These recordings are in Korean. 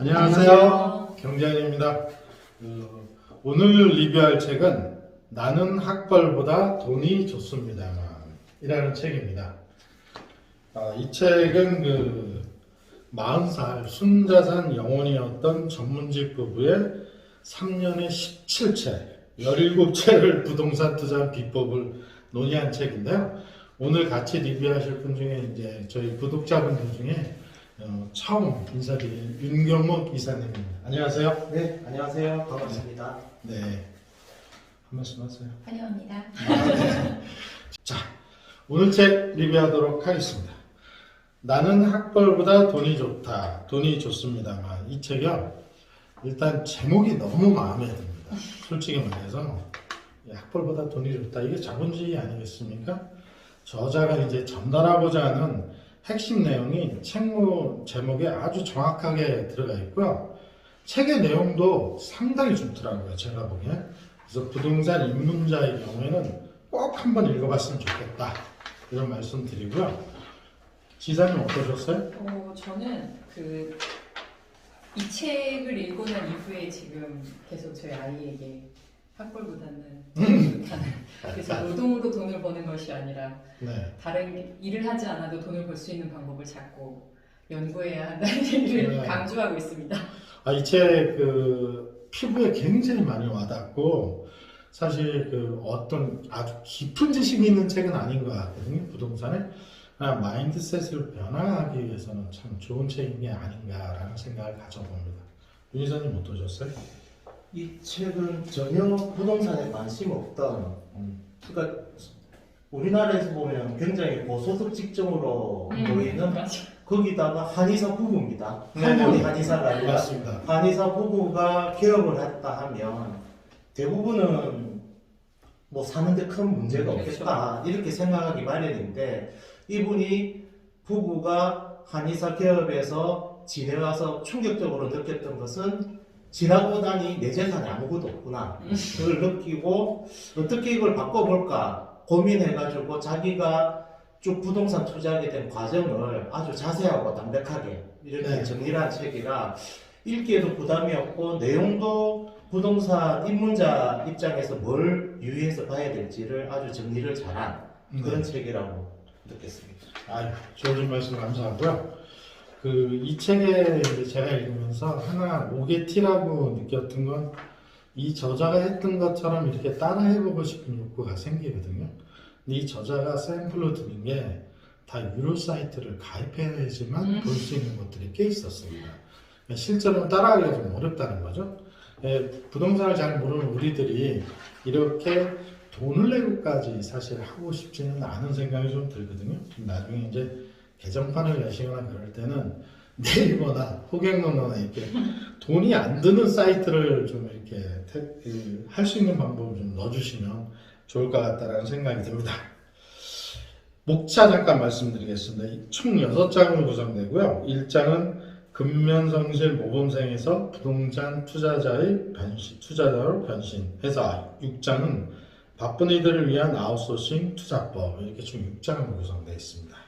안녕하세요. 경재현입니다. 어, 오늘 리뷰할 책은 나는 학벌보다 돈이 좋습니다만 이라는 책입니다. 아, 이 책은 그 40살 순자산 영혼이었던 전문직 부부의 3년에 17채, 17채를 부동산 투자한 비법을 논의한 책인데요. 오늘 같이 리뷰하실 분 중에 이제 저희 구독자분들 중에 어, 처음 인사드린 윤경목 이사님입니다. 안녕하세요. 네, 안녕하세요. 반갑습니다. 네. 한 말씀 하세요. 환영합니다. 자, 오늘 책 리뷰하도록 하겠습니다. 나는 학벌보다 돈이 좋다. 돈이 좋습니다만 이 책이요. 일단 제목이 너무 마음에 듭니다. 솔직히 말해서 이 학벌보다 돈이 좋다. 이게 자본주의 아니겠습니까? 저자가 이제 전달하고자 하는 핵심 내용이 책무 제목에 아주 정확하게 들어가 있고요. 책의 내용도 상당히 좋더라고요. 제가 보기엔. 그래서 부동산 입문자의 경우에는 꼭 한번 읽어봤으면 좋겠다. 이런 말씀 드리고요. 지사님 어떠셨어요? 어, 저는 그 이 책을 읽고 난 이후에 지금 계속 저희 아이에게 좋다는 그래서 노동으로 돈을 버는 것이 아니라 네. 다른 일을 하지 않아도 돈을 벌 수 있는 방법을 찾고 연구해야 한다는 얘기를 네. 강조하고 있습니다. 아, 이책그 피부에 굉장히 많이 와닿고 사실 그 어떤 아주 깊은 지식이 있는 책은 아닌 것 같거든요. 부동산에 그냥 마인드셋을 변화하기 위해서는 참 좋은 책인 게 아닌가라는 생각을 가져봅니다. 윤 이사님 어떠셨어요? 이 책은 전혀 부동산에 관심 없던, 음, 그러니까 우리나라에서 보면 굉장히 고소득 직종으로 보이는 맞아. 거기다가 한의사 부부입니다. 네, 한국이 네. 한의사가 아니라 맞습니다. 한의사 부부가 개업을 했다 하면 대부분은 뭐 사는데 큰 문제가 없겠다 이렇게 생각하기 마련인데 이분이 부부가 한의사 개업에서 지내와서 충격적으로 느꼈던 것은 지나고 나니 내 재산에 아무것도 없구나 음. 그걸 느끼고 어떻게 이걸 바꿔볼까 고민해가지고 자기가 쭉 부동산 투자하게 된 과정을 아주 자세하고 담백하게 이렇게 네. 정리를 한 책이라 읽기에도 부담이 없고 내용도 부동산 입문자 입장에서 뭘 유의해서 봐야 될지를 아주 정리를 잘한 그런 책이라고 느꼈습니다. 아유, 좋은 말씀 감사하고요. 그 이 책에 제가 읽으면서 하나 오게 티라고 느꼈던 건 이 저자가 했던 것처럼 이렇게 따라해보고 싶은 욕구가 생기거든요. 근데 이 저자가 샘플로 드린 게 다 유료 사이트를 가입해야지만 음. 볼수 있는 것들이 꽤 있었습니다. 그러니까 실제로 따라하기가 좀 어렵다는 거죠. 예, 부동산을 잘 모르는 우리들이 이렇게 돈을 내고까지 사실 하고 싶지는 않은 생각이 좀 들거든요. 나중에 이제 개정판을 내시거나 그럴 때는 네이버나 호갱노나 이렇게 돈이 안 드는 사이트를 좀 이렇게 그, 할수 있는 방법을 좀 넣어주시면 좋을 것 같다라는 생각이 듭니다. 목차 잠깐 말씀드리겠습니다. 총 6장으로 구성되고요. 1장은 근면성실 모범생에서 부동산 투자자의 변신, 투자자로 변신해서 6장은 바쁜 이들을 위한 아웃소싱 투자법 이렇게 총 6장으로 구성되어 있습니다.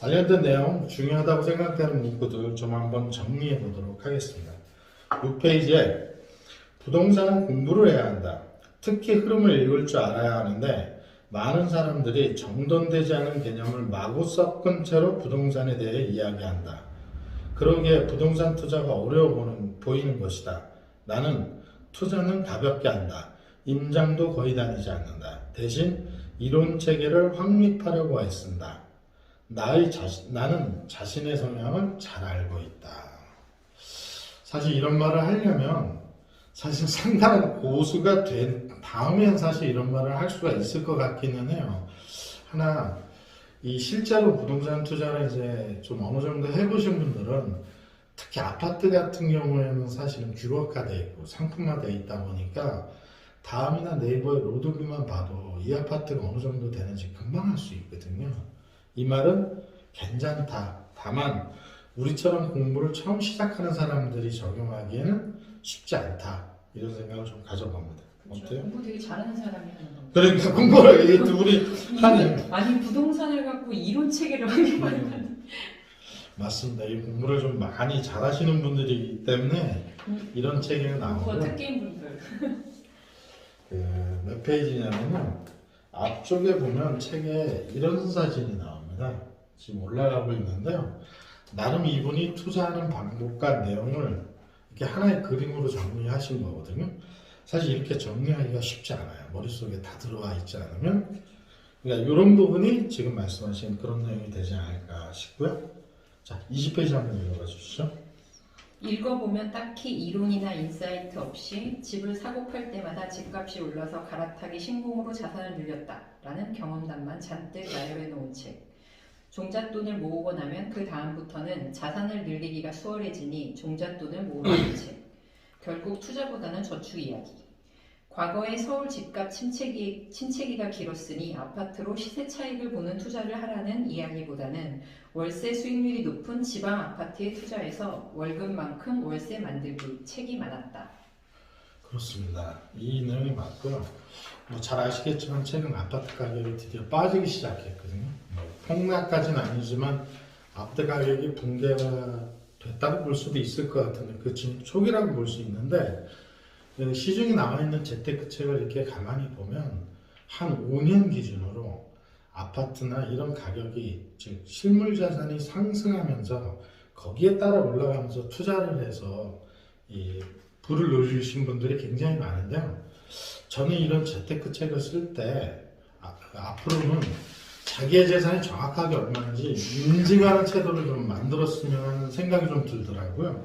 관련된 내용 중요하다고 생각되는 문구들 좀 한번 정리해 보도록 하겠습니다. 6페이지에 부동산은 공부를 해야 한다. 특히 흐름을 읽을 줄 알아야 하는데 많은 사람들이 정돈되지 않은 개념을 마구 섞은 채로 부동산에 대해 이야기한다. 그러기에 부동산 투자가 어려워 보는, 보이는 것이다. 나는 투자는 가볍게 한다. 임장도 거의 다니지 않는다. 대신 이론 체계를 확립하려고 애쓴다. 나의 자신, 나는 자신의 성향을 잘 알고 있다. 사실 이런 말을 하려면 사실 상당한 고수가 된 다음엔 사실 이런 말을 할 수가 있을 것 같기는 해요. 하나, 이 실제로 부동산 투자를 이제 좀 어느 정도 해보신 분들은 특히 아파트 같은 경우에는 사실은 규격화되어 있고 상품화되어 있다 보니까 다음이나 네이버의 로드뷰만 봐도 이 아파트가 어느 정도 되는지 금방 알 수 있거든요. 이 말은 괜찮다. 다만 우리처럼 공부를 처음 시작하는 사람들이 적용하기에는 쉽지 않다. 이런 생각을 좀 가져봅니다. 어때요? 공부 되게 잘하는 사람이 하는 거. 그러니까 공부를 우리 하는 아니 부동산을 갖고 이론 체계를 확립하는 맞습니다. 이 공부를 좀 많이 잘하시는 분들이기 때문에 음. 이런 뭐 나오고 특기인 분들. 그몇 페이지냐면요. 앞쪽에 보면 책에 이런 사진이 나 옵니다. 지금 올라가고 있는데요. 나름 이분이 투자하는 방법과 내용을 이렇게 하나의 그림으로 정리하신 거거든요. 사실 이렇게 정리하기가 쉽지 않아요. 머릿속에 다 들어와 있지 않으면. 그러니까 이런 부분이 지금 말씀하신 그런 내용이 되지 않을까 싶고요. 자, 20페이지 한번 읽어봐 주시죠. 읽어보면 딱히 이론이나 인사이트 없이 집을 사고 팔 때마다 집값이 올라서 갈아타기 신공으로 자산을 늘렸다 라는 경험담만 잔뜩 나열해 놓은 책. 종잣돈을 모으고 나면 그 다음부터는 자산을 늘리기가 수월해지니 종잣돈을 모으는 책. 결국 투자보다는 저축 이야기. 과거에 서울 집값 침체기, 침체기가 길었으니 아파트로 시세 차익을 보는 투자를 하라는 이야기보다는 월세 수익률이 높은 지방 아파트에 투자해서 월급만큼 월세 만들기 책이 많았다. 그렇습니다. 이 내용이 맞고요. 뭐 잘 아시겠지만 최근 아파트 가격이 드디어 빠지기 시작했거든요. 뭐 폭락까지는 아니지만 아파트 가격이 붕괴가 됐다고 볼 수도 있을 것 같은데 그 지금 초기라고 볼 수 있는데 그 시중에 나와 있는 재테크 책을 이렇게 가만히 보면 한 5년 기준으로 아파트나 이런 가격이 즉 실물 자산이 상승하면서 거기에 따라 올라가면서 투자를 해서 이 불을 누리신 분들이 굉장히 많은데요. 저는 이런 재테크 책을 쓸 때 앞으로는 자기의 재산이 정확하게 얼마인지 인증하는 제도를 좀 만들었으면 생각이 좀 들더라고요.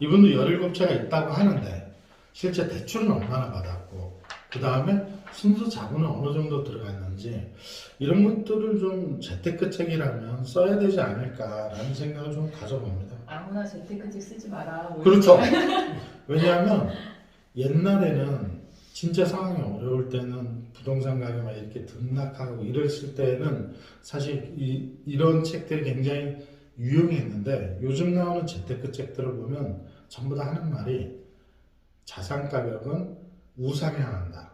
이분도 17채가 있다고 하는데 실제 대출은 얼마나 받았고 그 다음에 순수 자본은 어느 정도 들어갔는지 이런 것들을 좀 재테크 책이라면 써야 되지 않을까라는 생각을 좀 가져봅니다. 아무나 재테크책 쓰지 마라. 뭐 그렇죠. 왜냐하면 옛날에는 진짜 상황이 어려울 때는 부동산 가격이 막 이렇게 등락하고 이랬을 때는 사실 이, 이런 책들이 굉장히 유용했는데 요즘 나오는 재테크 책들을 보면 전부 다 하는 말이 자산 가격은 우상향한다.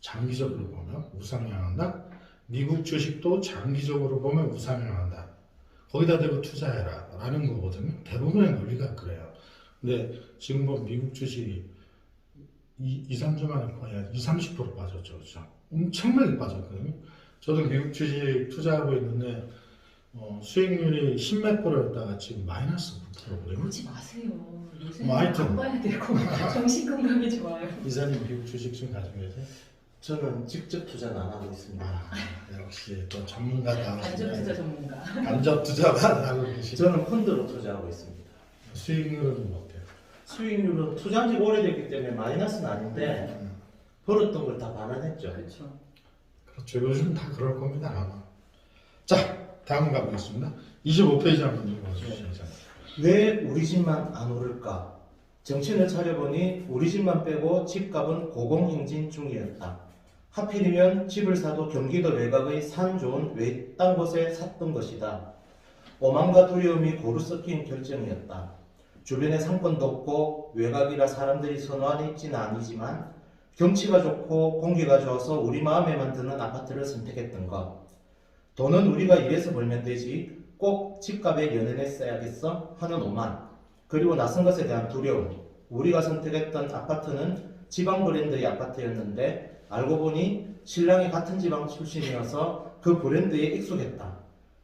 장기적으로 보면 우상향한다. 미국 주식도 장기적으로 보면 우상향한다. 거기다 대고 투자해라 라는 거거든요. 대부분의 논리가 그래요. 근데 지금 뭐 미국 주식이 2, 2 3주 만에 거의 한 2, 30% 빠졌죠. 그렇죠? 엄청나게 빠졌거든요. 저도 미국 주식 투자하고 있는데 어, 수익률이 10몇 프로였다가 지금 마이너스 9%거든요. 보지 마세요. 요새 뭐 하여튼. 안 봐야 되고 정신 건강에 좋아요. 이사님 미국 주식 좀 가지고 계세요? 저는 직접 투자는 안 하고 있습니다. 아, 역시 또 전문가다. 안전 투자 전문가. 간접 투자만 하고 계시죠? 저는 펀드로 투자하고 있습니다. 수익률은 어때요? 수익률은 투자한 지 오래됐기 때문에 마이너스는 아닌데 음, 벌었던 걸 다 반환했죠. 그렇죠. 그렇죠. 요즘 다 그럴 겁니다 아마. 자, 다음 가보겠습니다. 25페이지 한번 읽어주시죠. 왜 우리 집만 안 오를까? 정신을 차려보니 우리 집만 빼고 집값은 고공행진 중이었다. 하필이면 집을 사도 경기도 외곽의 산 좋은 외딴 곳에 샀던 것이다. 오만과 두려움이 고루 섞인 결정이었다. 주변에 상권도 없고 외곽이라 사람들이 선호하는 입지는 아니지만 경치가 좋고 공기가 좋아서 우리 마음에 만 드는 아파트를 선택했던 것. 돈은 우리가 일해서 벌면 되지 꼭 집값에 연연했어야겠어? 하는 오만. 그리고 낯선 것에 대한 두려움. 우리가 선택했던 아파트는 지방 브랜드의 아파트였는데 알고 보니 신랑이 같은 지방 출신이어서 그 브랜드에 익숙했다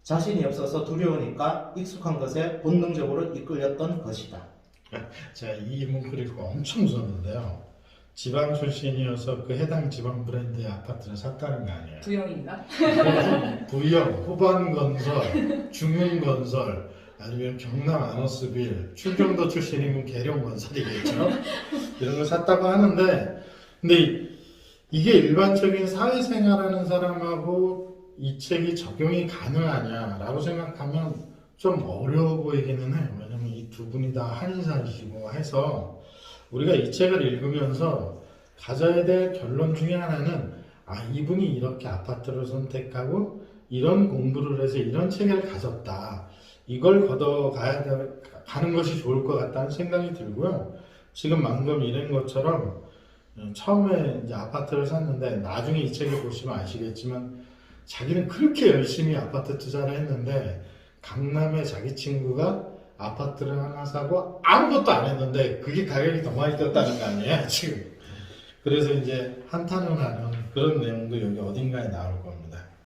자신이 없어서 두려우니까 익숙한 것에 본능적으로 이끌렸던 것이다 제가 이 문구를 읽고 엄청 웃었는데요. 지방 출신이어서 그 해당 지방 브랜드의 아파트를 샀다는 거 아니에요. 두영인가? 부영, 호반건설, 중흥건설, 아니면 경남 아너스빌, 출경도 출신이면 계룡건설이겠죠. 이런 걸 샀다고 하는데, 근데 이- 이게 일반적인 사회생활하는 사람하고 이 책이 적용이 가능하냐라고 생각하면 좀 어려워 보이기는 해요. 왜냐면 이 두 분이 다 한의사시고 해서 우리가 이 책을 읽으면서 가져야 될 결론 중에 하나는 아 이분이 이렇게 아파트를 선택하고 이런 공부를 해서 이런 체계를 가졌다. 이걸 걷어가야 돼, 가는 것이 좋을 것 같다는 생각이 들고요. 지금 방금 이런 것처럼 음, 처음에 이제 아파트를 샀는데 나중에 이 책을 보시면 아시겠지만 자기는 그렇게 열심히 아파트 투자를 했는데 강남에 자기 친구가 아파트를 하나 사고 아무것도 안 했는데 그게 가격이 더 많이 뛰었다는 거 아니에요 지금? 그래서 이제 한탄을 하는 그런 내용도 여기 어딘가에 나올 겁니다